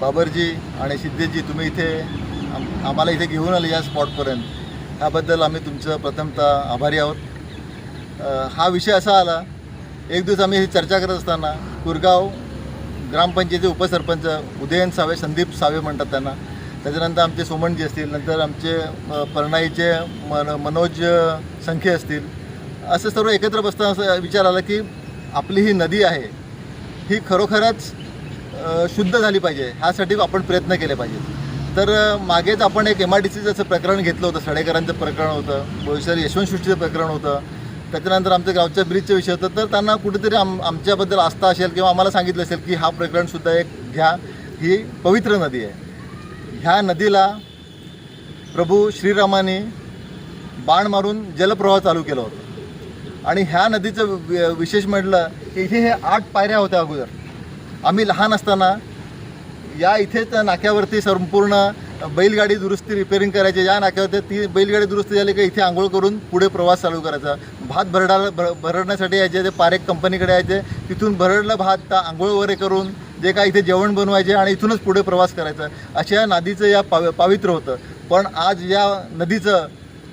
बाबरजी आणि सिद्धेशजी तुम्ही इथे आम्हाला इथे घेऊन आले या स्पॉटपर्यंत. ह्याबद्दल आम्ही तुमचं प्रथमतः आभारी आहोत. हा विषय असा आला एक दिवस आम्ही ही चर्चा करत असताना कुरगाव ग्रामपंचायती उपसरपंच उदयन सावे संदीप सावे म्हणतात त्यांना. त्याच्यानंतर आमचे सोमणजी असतील नंतर आमचे परणाईचे मन मनोज संख्ये संखे असतील. असं सर्व एकत्र बसताना असं विचार आला की आपली ही नदी आहे ही खरोखरच शुद्ध झाली पाहिजे. ह्यासाठी आपण प्रयत्न केले पाहिजेत. तर मागेच आपण एक एम आर डी सीचं असं प्रकरण घेतलं होतं. सडेकरांचं प्रकरण होतं. बोईसर यशवंत सृष्टीचं प्रकरण होतं. त्याच्यानंतर आमच्या गावच्या ब्रिजचा विषय होता. तर त्यांना कुठेतरी आम आमच्याबद्दल आस्था असेल किंवा आम्हाला सांगितलं असेल की हा प्रकरणसुद्धा एक घ्या. ही पवित्र नदी आहे. ह्या नदीला प्रभू श्रीरामाने बाण मारून जलप्रवाह चालू केला होता. आणि ह्या नदीचं वि- विशेष म्हटलं की इथे हे आठ पायऱ्या होत्या अगोदर. आम्ही लहान असताना या इथेच नाक्यावरती संपूर्ण बैलगाडी दुरुस्ती रिपेअरिंग करायची. या नाक्यावरती ती बैलगाडी दुरुस्ती झाली की इथे आंघोळ करून पुढे प्रवास चालू करायचा. भात भरडायला भर भरडण्यासाठी यायचे ते पारेख कंपनीकडे यायचे. तिथून भरडलं भात त्या आंघोळ वगैरे करून जे काय इथे जेवण बनवायचे आणि इथूनच पुढे प्रवास करायचा. अशा या नदीचं या पाव पावित्र्य होतं. पण आज या नदीचं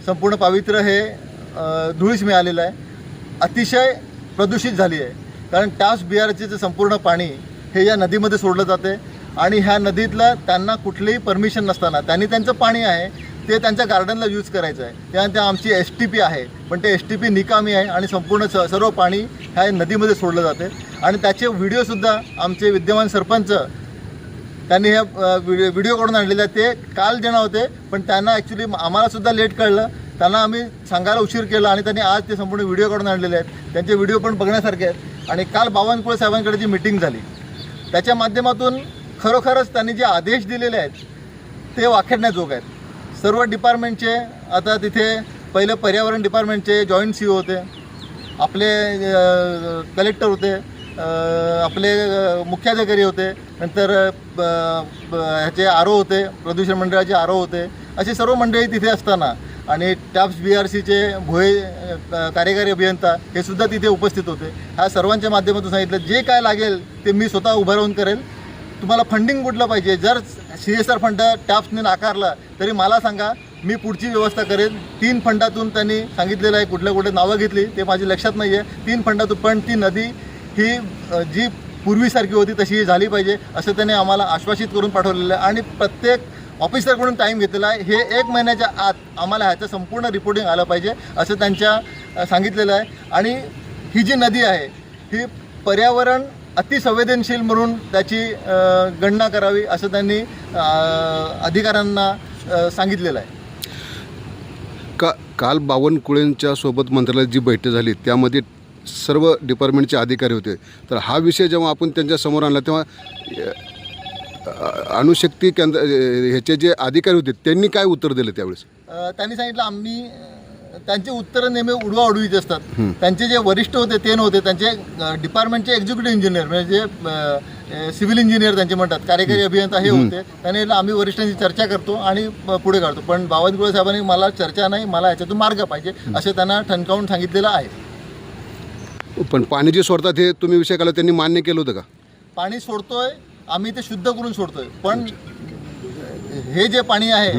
संपूर्ण पावित्र्य हे धुळीस मिळालेलं आहे. अतिशय प्रदूषित झाली आहे. कारण टास बिहारचे जे संपूर्ण पाणी हे या नदीमध्ये सोडलं जाते. आणि ह्या नदीतलं त्यांना कुठलीही परमिशन नसताना त्यांनी त्यांचं पाणी आहे ते त्यांच्या गार्डनला यूज करायचं आहे. त्यानंतर आमची एस टी पी आहे पण ते एस टी पी निकामी आहे आणि संपूर्ण स सर्व पाणी ह्या नदीमध्ये सोडलं जाते. आणि त्याचे व्हिडिओसुद्धा आमचे विद्यमान सरपंच त्यांनी हे व्हिडिओ व्हिडिओ काढून आणलेले आहेत. ते काल देणार होते पण त्यांना ॲक्च्युली आम्हालासुद्धा लेट कळलं. त्यांना आम्ही सांगायला उशीर केला आणि त्यांनी आज ते संपूर्ण व्हिडिओ काढून आणलेले आहेत. त्यांचे व्हिडिओ पण बघण्यासारखे आहेत. आणि काल बावनकुळे साहेबांकडे जी मिटिंग झाली त्याच्या माध्यमातून खरोखरच त्यांनी जे आदेश दिलेले आहेत ते वाखेडण्याजोग आहेत. सर्व डिपार्टमेंटचे आता तिथे पहिलं पर्यावरण डिपार्टमेंटचे जॉईंट सी होते आपले कलेक्टर होते आपले मुख्याधिकारी होते नंतर ब- ब- ह्याचे आरो होते प्रदूषण मंडळाचे आरो होते असे सर्व मंडळी तिथे असताना आणि टॅप्स बी आर सीचे भोये क- कार्यकारी अभियंता हे सुद्धा तिथे उपस्थित होते. ह्या सर्वांच्या माध्यमातून सांगितलं जे काय लागेल ते मी स्वतः उभं राहून करेल. तुम्हाला फंडिंग कुठलं पाहिजे? जर सी एस आर फंड टॅप्सने नाकारला तरी मला सांगा मी पुढची व्यवस्था करेन तीन फंडातून त्यांनी सांगितलेलं आहे कुठल्या कुठे नावं घेतली ते माझी लक्षात नाही आहे तीन फंडातून पण ती नदी ही जी पूर्वीसारखी होती तशी झाली पाहिजे असं त्यांनी आम्हाला आश्वासित करून पाठवलेलं आहे. आणि प्रत्येक ऑफिसरकडून टाईम घेतलेला आहे. हे एक महिन्याच्या आत आम्हाला ह्याचं संपूर्ण रिपोर्टिंग आलं पाहिजे असं त्यांच्या सांगितलेलं आहे. आणि ही जी नदी आहे ही पर्यावरण अतिसंवेदनशील म्हणून त्याची गणना करावी असं त्यांनी अधिकाऱ्यांना सांगितलेलं आहे. का काल बावनकुळेंच्या सोबत मंत्रालयात जी बैठक झाली त्यामध्ये सर्व डिपार्टमेंटचे अधिकारी होते. तर हा विषय जेव्हा आपण त्यांच्यासमोर आणला तेव्हा अणुशक्ती केंद्र ह्याचे जे अधिकारी होते त्यांनी काय उत्तर दिलं त्यावेळेस? त्यांनी सांगितलं आम्ही त्यांची उत्तरं नेहमी उडवा उडवीचे असतात. त्यांचे जे वरिष्ठ होते ते नव्हते. त्यांचे डिपार्टमेंटचे एक्झिक्युटिव्ह इंजिनियर म्हणजे जे सिव्हिल इंजिनियर त्यांचे म्हणतात. कार्यकारी अभियंता हे होते. त्यांनी आम्ही वरिष्ठांची चर्चा करतो आणि पुढे काढतो. पण बावनकुळे साहेबांनी मला चर्चा नाही मला ह्याच्यातून मार्ग पाहिजे असं त्यांना ठणकावून सांगितलेलं आहे. पण पाणी जे सोडतात हे तुम्ही विषय काढला त्यांनी मान्य केलं होतं का? पाणी सोडतोय आम्ही ते शुद्ध करून सोडतोय. पण हे जे पाणी आहे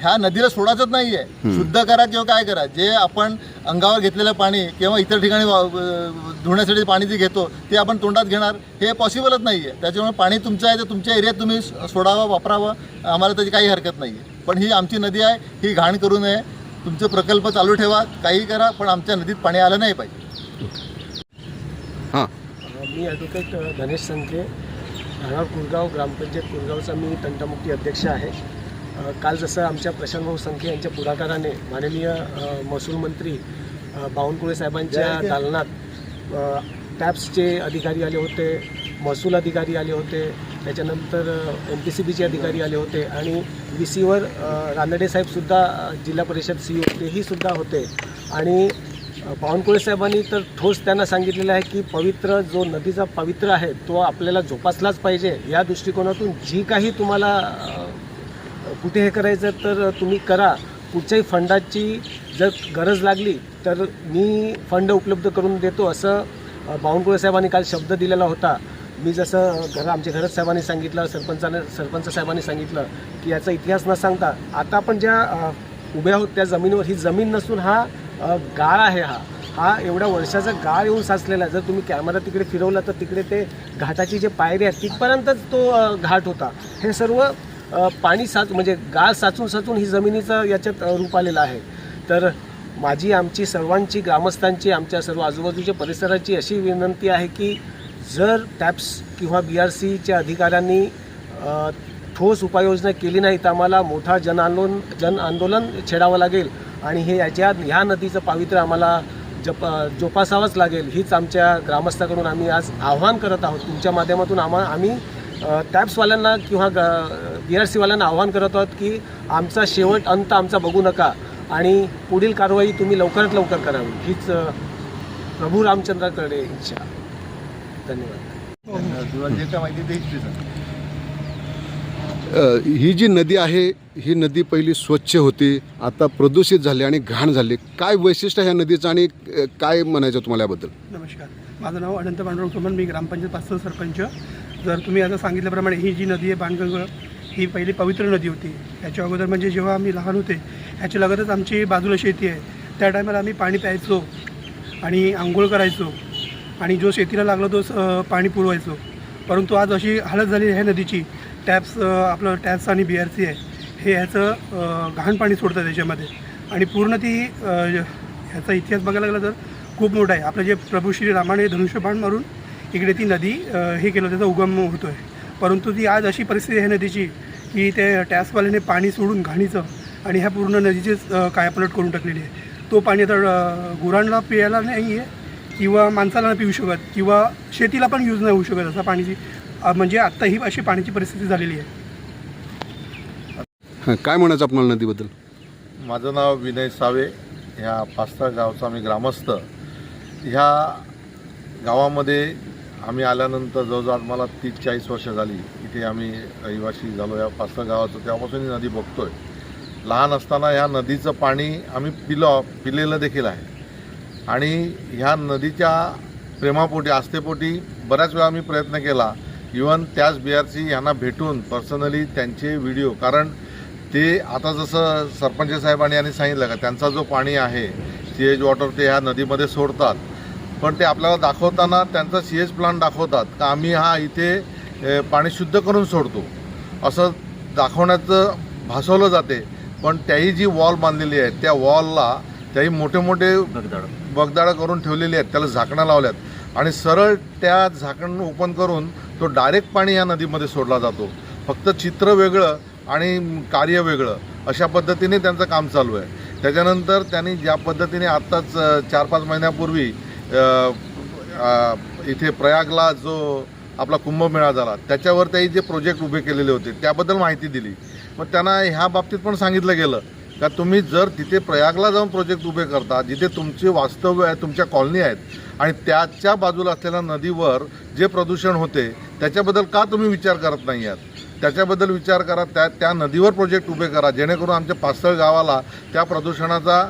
ह्या नदीला सोडायचंच नाहीये. शुद्ध करा किंवा काय करा जे आपण अंगावर घेतलेलं पाणी किंवा इतर ठिकाणी वा- धुण्यासाठी पाणी जे घेतो ते आपण तोंडात घेणार हे पॉसिबलच नाहीये. त्याच्यामुळे पाणी तुमचं आहे तर तुमच्या एरियात तुम्ही सोडावं वापरावं आम्हाला त्याची काही हरकत नाहीये. पण ही आमची नदी आहे ही घाण करू नये. तुमचे प्रकल्प चालू ठेवा काही करा पण आमच्या नदीत पाणी आलं नाही पाहिजे. हां. मी ॲडव्होकेट धनेश संखे राहणार कुरगाव ग्रामपंचायत कुरगावचा मी तंटामुक्ती अध्यक्ष आहे. काल जसं आमच्या प्रशांत भाऊ संखे यांच्या पुढाकाराने माननीय महसूल मंत्री बावनकुळे साहेबांच्या दालनात टॅप्सचे अधिकारी आले होते महसूल अधिकारी आले होते त्याच्यानंतर एम पी सी बीचे अधिकारी आले होते आणि व्ही सीवर रानडे साहेबसुद्धा अ, जिल्हा परिषद सी तेही सुद्धा होते. आणि बावनकुळे साहेबांनी तर ठोस त्यांना सांगितलेलं आहे की पवित्र जो नदीचा पवित्र आहे तो आपल्याला जोपासलाच पाहिजे. या दृष्टिकोनातून जी काही तुम्हाला कुठे हे करायचं तर तुम्ही करा. कुठच्याही फंडाची जर गरज लागली तर मी फंड उपलब्ध करून देतो असं बावनकुळे साहेबांनी काल शब्द दिलेला होता. मी जसं घर आमच्या घरत साहेबांनी सांगितलं सरपंचाने सरपंच साहेबांनी सांगितलं की याचा इतिहास न सांगता आता आपण ज्या उभ्या आहोत त्या जमिनीवर ही जमीन नसून हा गाळ आहे हा. हा एवढ्या वर्षाचा गाळ येऊन साचलेला जर तुम्ही कॅमेरा तिकडे फिरवला तर तिकडे ते घाटाची जे पायरी आहे तिथपर्यंतच तो घाट होता. हे सर्व पाणी साच म्हणजे गाळ साचून साचून ही जमिनीचं याच्यात रूप आलेलं आहे. तर माझी आमची सर्वांची ग्रामस्थांची आमच्या सर्व आजूबाजूच्या परिसराची अशी विनंती आहे की जर टॅप्स किंवा बी आर सीच्या अधिकाऱ्यांनी ठोस उपाययोजना केली नाही तर आम्हाला मोठा जन आंदोलन जन आंदोलन छेडावं लागेल. आणि हे याच्या ह्या नदीचं पावित्र्य आम्हाला जप जोपासावंच लागेल हीच आमच्या ग्रामस्थाकडून आम्ही आज आव्हान करत आहोत. तुमच्या माध्यमातून आम्हा आम्ही टॅप्सवाल्यांना किंवा ग बी आर सीवाल्यांना आव्हान करत आहोत की आमचा शेवट अंत आमचा बघू नका आणि पुढील कारवाई तुम्ही लवकरात लवकर करावी. हीच प्रभू रामचंद्राकडे इच्छा. धन्यवाद तुला जे काय माहिती ते हिस्ट्री सांग अ, ही जी नदी आहे ही नदी पहिली स्वच्छ होती आता प्रदूषित झाली आणि घाण झाली. काय वैशिष्ट्य ह्या नदीचं आणि काय म्हणायचं तुम्हाला याबद्दल? नमस्कार. माझं नाव अनंत पांडुरंग सोमन मी ग्रामपंचायत पाचसं सरपंच. जर तुम्ही आता सांगितल्याप्रमाणे ही जी नदी आहे बाणगंगा ही पहिली पवित्र नदी होती. याच्या अगोदर म्हणजे जेव्हा आम्ही लहान होते ह्याच्या लगतच आमची बाजूला शेती आहे. त्या टायमाला आम्ही पाणी प्यायचो आणि आंघोळ करायचो आणि जो शेतीला लागला तो पाणी पुरवायचो. परंतु आज अशी हालत झाली आहे नदीची. टॅप्स आपलं टॅप्स आणि बी आर सी आहे हे ह्याचं घाण पाणी सोडतं त्याच्यामध्ये. आणि पूर्ण ती ह्याचा इतिहास बघायला गेला तर खूप मोठा आहे. आपलं जे प्रभू श्री रामाने धनुष्यबाण मारून इकडे ती नदी हे केलं त्याचा उगम होतो आहे परंतु ती आज अशी परिस्थिती आहे नदीची की ते टॅक्सवाल्याने पाणी सोडून घाणीचं आणि ह्या पूर्ण नदीचीच कायापलट करून टाकलेली आहे. तो पाणी आता गुरांना प्यायला नाही आहे किंवा माणसाला नाही पिऊ शकत किंवा शेतीला पण यूज नाही होऊ शकत असा पाणीची म्हणजे आत्ता ही अशी पाण्याची परिस्थिती झालेली आहे. हां काय म्हणायचं आपल्याला नदीबद्दल? माझं नाव विनय सावे. ह्या पास्ता गावचा मी ग्रामस्थ. ह्या गावामध्ये आम्ही आल्यानंतर जवळजवळ मला तीस चाळीस वर्ष झाली. इथे आम्ही रहिवासी झालो. या पास्ता गावाचं तेव्हापासून ही नदी बघतोय. लहान असताना ह्या नदीचं पाणी आम्ही पिलो पिलेलं देखील आहे. आणि ह्या नदीच्या प्रेमापोटी आस्थेपोटी बऱ्याच वेळा आम्ही प्रयत्न केला. इवन त्याच बी आर सी यांना भेटून पर्सनली त्यांचे व्हिडिओ कारण ते आता जसं सरपंच साहेबांनी यांनी सांगितलं का त्यांचा जो पाणी आहे सीएज वॉटर ते ह्या नदीमध्ये सोडतात. पण ते आपल्याला दाखवताना त्यांचा सी एच प्लांट दाखवतात का आम्ही हा इथे पाणी शुद्ध करून सोडतो. असं दाखवण्याचं भासवलं जाते. पण त्याही जी वॉल बांधलेली आहे त्या वॉलला त्याही मोठे मोठे बगदाडं करून ठेवलेली आहेत त्याला झाकणं लावल्यात. आणि सरळ त्या झाकण ओपन करून तो डायरेक्ट पाणी या नदीमध्ये सोडला जातो. फक्त चित्र वेगळं आणि कार्य वेगळं अशा पद्धतीने त्यांचं काम चालू आहे. त्याच्यानंतर त्यांनी ज्या पद्धतीने आत्ताच चार पाच महिन्यापूर्वी इथे प्रयागला जो आपला कुंभमेळा झाला त्याच्यावर त्याही जे प्रोजेक्ट उभे केलेले होते त्याबद्दल माहिती दिली. मग त्यांना ह्या बाबतीत पण सांगितलं गेलं का तुम्ही जर तिथे प्रयागला जाऊन प्रोजेक्ट उभे करता जिथे तुमचे वास्तव्य आहे तुमच्या कॉलनी आहेत आणि त्याच्या बाजूला असलेल्या नदीवर जे प्रदूषण होते त्याच्याबद्दल का तुम्ही विचार करत नाही आहात? त्याच्याबद्दल विचार करा त्या त्या नदीवर प्रोजेक्ट उभे करा जेणेकरून आमच्या पाचसळ गावाला त्या प्रदूषणाचा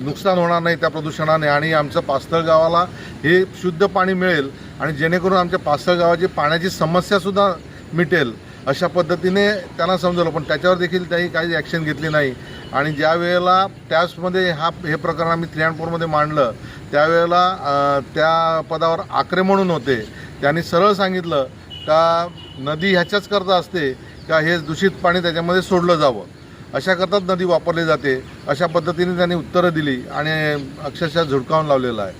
नुकसान होणार नाही त्या प्रदूषणाने आणि आमचं पास्तळ गावाला हे शुद्ध पाणी मिळेल आणि जेणेकरून आमच्या पास्तळ गावाची पाण्याची समस्यासुद्धा मिटेल अशा पद्धतीने त्यांना समजवलं. पण त्याच्यावर देखील त्याही काही ॲक्शन घेतली नाही. आणि ज्या वेळेला त्याचमध्ये हा हे प्रकरण आम्ही त्रियाणपूरमध्ये मांडलं त्यावेळेला त्या पदावर आक्रे म्हणून होते. त्यांनी सरळ सांगितलं का नदी ह्याच्याच करता असते का हे दूषित पाणी त्याच्यामध्ये सोडलं जावं? अशा करताच नदी वापरली जाते. अशा पद्धतीने त्यांनी उत्तरं दिली आणि अक्षरशः झुडकावून लावलेलं आहे.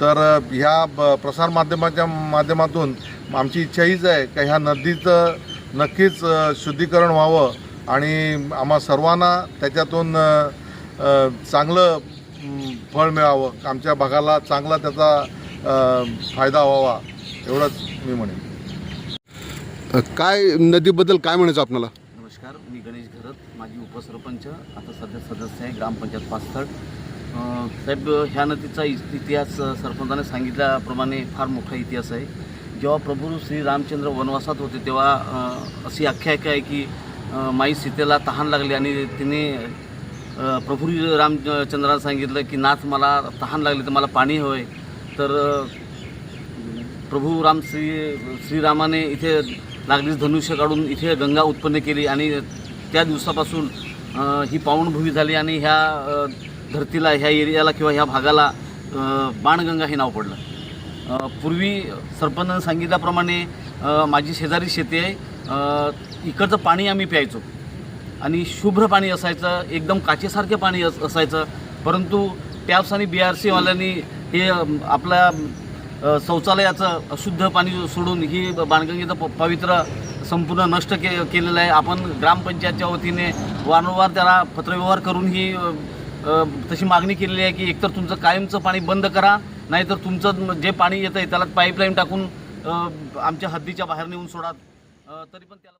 तर ह्या ब- प्रसारमाध्यमाच्या माध्यमातून आमची इच्छा हीच आहे का ह्या नदीचं नक्कीच शुद्धीकरण व्हावं आणि आम्हा सर्वांना त्याच्यातून चांगलं फळ मिळावं. आमच्या भागाला चांगला त्याचा फायदा व्हावा. एवढंच मी म्हणेन. काय नदीबद्दल काय म्हणायचं आपल्याला नमस्कार मी गणेश घरत माजी उपसरपंच आता सध्या सदस्य आहे ग्रामपंचायत पास्थळ साहेब ह्या नदीचा इतिहास सरपंचाने सांगितल्याप्रमाणे फार मोठा इतिहास आहे. जेव्हा प्रभू श्री रामचंद्र वनवासात होते तेव्हा अशी आख्यायिका आहे की माई सीतेला तहान लागली आणि तिने प्रभू रामचंद्राला सांगितलं की नाथ मला तहान लागली तर मला पाणी हवं आहे तर प्रभू राम श्री श्रीरामाने इथे लागलीच धनुष्य काढून इथे गंगा उत्पन्न केली आणि त्या दिवसापासून ही पावनभूमी झाली आणि ह्या धरतीला ह्या एरियाला किंवा ह्या भागाला बाणगंगा हे नाव पडलं. पूर्वी सरपंचानं सांगितल्याप्रमाणे माझी शेजारी शेती आहे इकडचं पाणी आम्ही प्यायचो. आणि शुभ्र पाणी असायचं एकदम काचेसारखे पाणी असायचं. परंतु टॅप्स आणि बी आर सीवाल्यांनी हे आपल्या शौचालयाचं शुद्ध पाणी सोडून ही बाणगंगेचं प पवित्र संपूर्ण नष्ट के केलेलं आहे. आपण ग्रामपंचायतच्या वतीने वारंवार त्याला पत्रव्यवहार करून ही तशी मागणी केलेली आहे की एकतर तुमचं कायमचं पाणी बंद करा नाहीतर तुमचं जे पाणी येतं आहे त्याला पाईपलाईन टाकून आमच्या हद्दीच्या बाहेर नेऊन सोडा. तरी पण त्याला